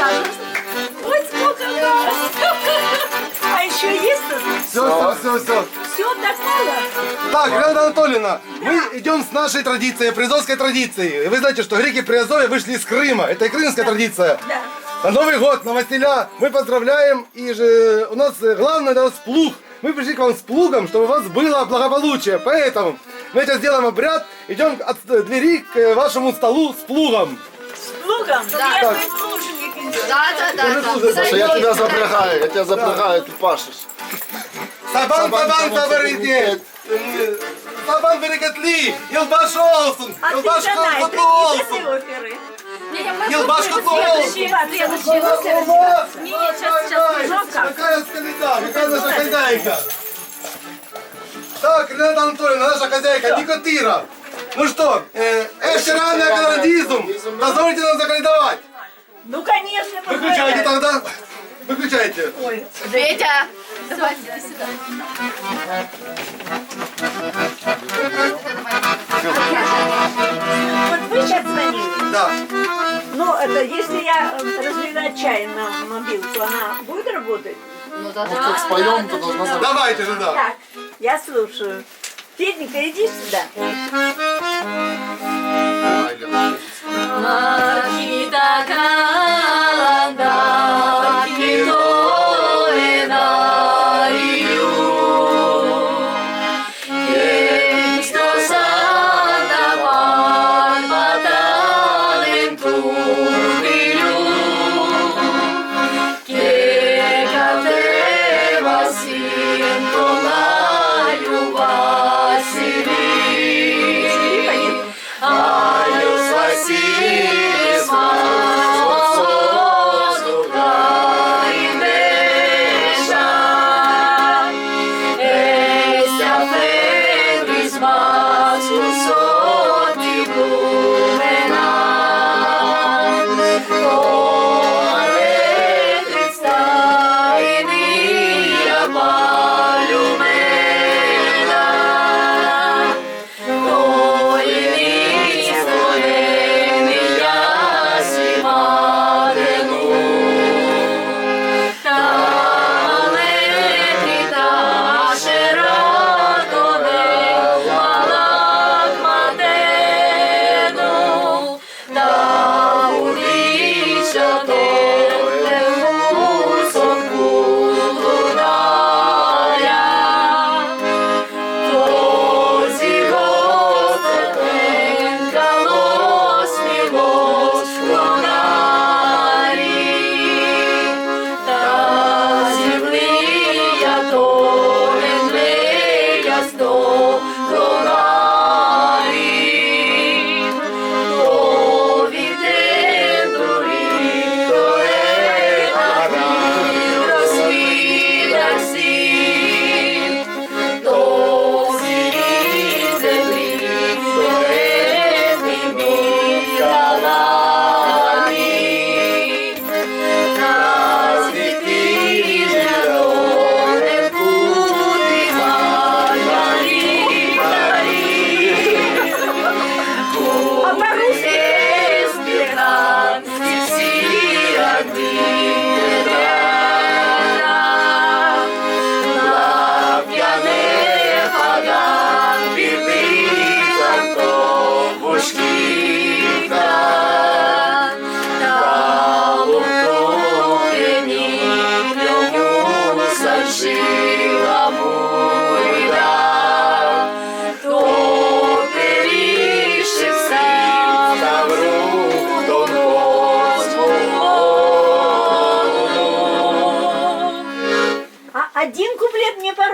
Ой, сколько нас! А еще есть тут? Все, все, все, все. Все так мало? Так, Галина Анатольевна, мы идем с нашей традицией, призовской традицией. Вы знаете, что греки при Азове вышли из Крыма. Это и крымская традиция. Да. На Новый год, на Василя мы поздравляем. И же у нас главное это у нас плуг. Мы пришли к вам с плугом, чтобы у вас было благополучие. Поэтому мы сейчас сделаем обряд. Идем от двери к вашему столу с плугом. С плугом? Да. Я плуженик иду. Да, да, да. я тебя запрягаю, я тебя запрягаю, ты пашешь. Сабан, Сабан, сабан, сабан, берегетли. Илбаш олсун. А не олсун. хот олсун. Какая скалита, какая наша хозяйка. Так, Рената Анатольевна, наша хозяйка, Никотира. Ну что, э, эшеранная канадизм, позвольте нам заколедовать. Ну, конечно. Выключайте тогда. Выключайте. Ой, Петя, давай, иди сюда. вот вы сейчас звонили. Да. Ну, это если я э, разливать чай на мобилку, она будет работать? Ну да, Вот как споем, то должна запрягать. Давайте же, да. Так, я слушаю. Феденька, иди сюда. Makita kalanda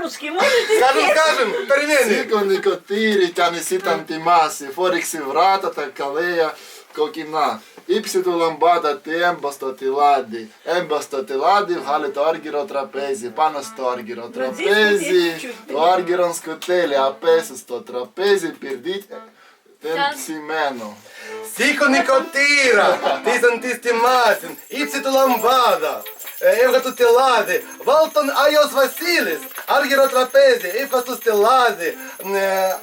по-русски можете Скажем, скажем, перемены. Сикони котири, тянеси тантимаси, форикси врата, такалея, кокина. Ipsitu lambada temba stotiladi, emba stotiladi, halit argiro trapezi, panos to argiro здесь вот trapezi, есть чуть-чуть. to argiron skuteli, apesus to trapezi, pirdit tempsimeno. Сико никотира, тисантистимасин, ипситу ламбада. Евгатутелади, Валтон Айос Василис, Аргіротрапезі, Іпатустелади,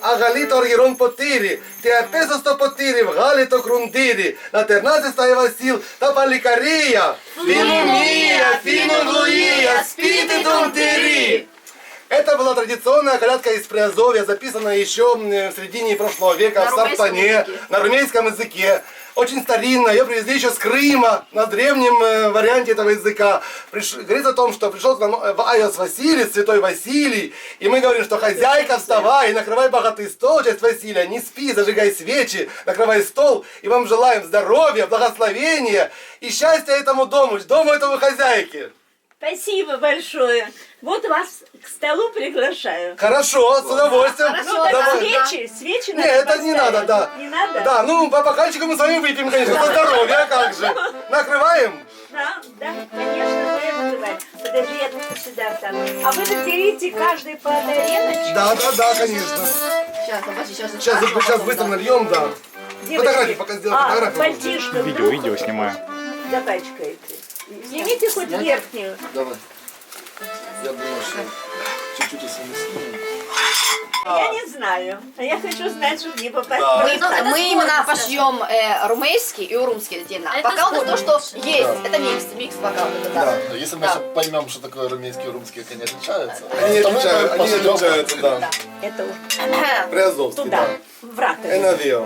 Агаліто Аргірон Потирі, Теапесосто Потирі, Галіто Крундирі, на тернаці стає Васил та Палікарія, Фінумія, Фінунгуія, Спіти Тунтирі. Это была традиционная колядка из Приазовья, записанная еще м, в середине прошлого века На в румынском Сартане, языке. на румынском языке. Очень старинная, ее привезли еще с Крыма, на древнем э, варианте этого языка. Приш- Говорится о том, что пришел к э, Айос Василий, святой Василий, и мы говорим, что хозяйка, вставай, накрывай богатый стол, часть Василия, не спи, зажигай свечи, накрывай стол, и вам желаем здоровья, благословения и счастья этому дому, дому этого хозяйки. Спасибо большое. Вот вас к столу приглашаю. Хорошо, с удовольствием. Хорошо, Ну, так Давай. свечи, свечи Не, надо это не поставить. надо, да. Не надо? Да, ну по бокальчику мы с вами выпьем, конечно, за здоровье, а как же. Накрываем? Да, да, конечно, будем открывать. Подожди, я только сюда встану. А вы берите каждый по тарелочке. Да, да, да, конечно. Сейчас, обожди, сейчас. Сейчас, сейчас быстро нальем, да. Фотографии пока сделай, а, фотографию. пальтишко Видео, вдруг видео снимаю. запачкаете. Снимите хоть верхнюю. Давай. Я думаю, что чуть-чуть если мы снимем. Я не знаю. Я хочу знать, чтобы не попасть Да. Мы, именно пошьем э, румейский и урумский отдельно. Это пока у нас то, что есть. Это микс, микс пока вот это, да. Если мы Да. поймем, что такое румынский и румский, они отличаются. Они отличаются, они отличаются, да. Это уж Приазовский, туда, да. в раковину. Энавио.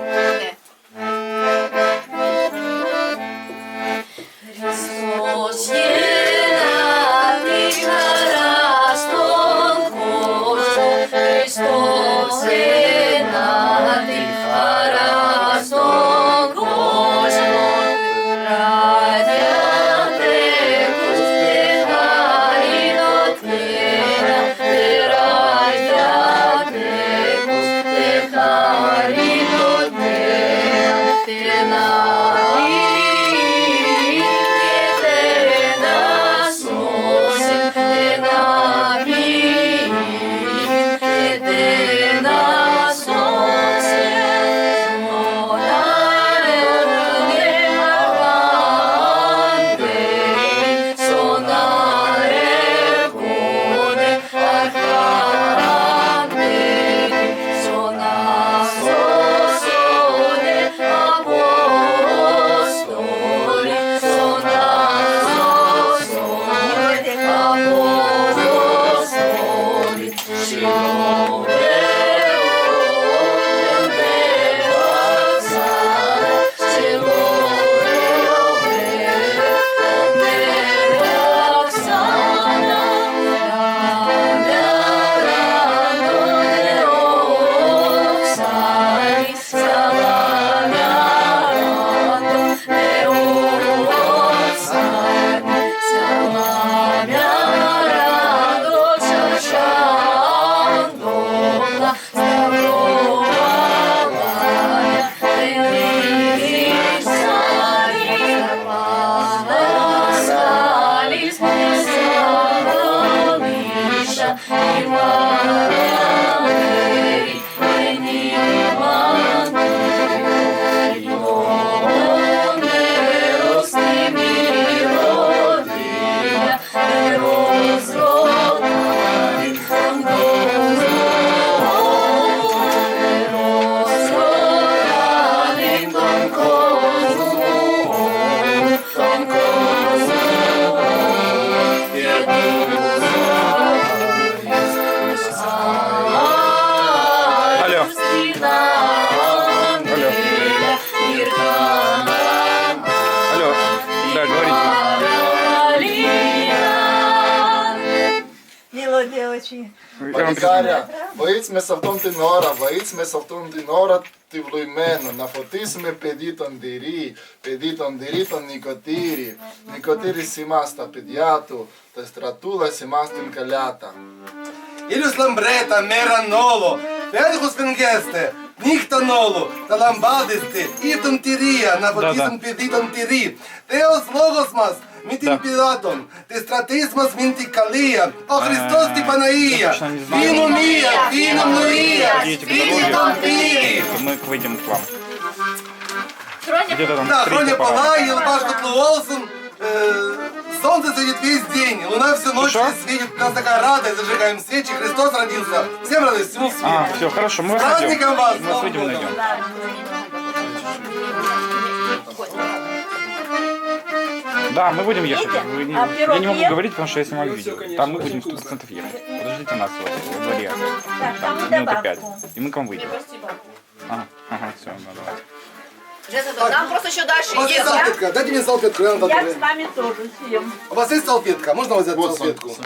Я вам Палікаря, воїцьме савтон тинора, воїцьме савтон тинора, ти влуймено, на фотисме педітон дирі, педітон дирітон нікотирі, нікотирі сімаста педіату, та стратула сімастин калята. Ілюс ламбрета, мераноло, педихус пенгесте, ніхтанолу, та ламбадисти, ітон тірія, на фотисм педітон тірі, теос логосмас, мітін пілатон, ти стратисмас мінти калія, о Христос ти Панаїя, точно не знаю. фіну мія, фіну мія, Идите, фінітон тірі. Мы выйдем к вам. Хроня Где-то там Да, третья Хроня палата. Пала, Єлбаш Котлуолсен, солнце светит весь день, луна всю ночь что? светит. У нас такая радость, зажигаем свечи, Христос родился. Всем радость, всему свет. А, все, хорошо, мы С вас найдем. праздником вас! Мы вас выйдем и найдем. Да, мы будем ехать. Вы не- А я пирог не могу ем? говорить, потому что я снимаю видео. Там мы будем 100% ехать. Подождите нас вот во дворе. Так, Там там минуты добавку. пять. И мы к вам выйдем. Ага, ага, все, ну давай. Джессика, нам просто еще дальше У вас есть салфетка? Дайте мне салфетку, я вам Я дам. с вами тоже съем. У вас есть салфетка? Можно взять Вот салфетку? сам-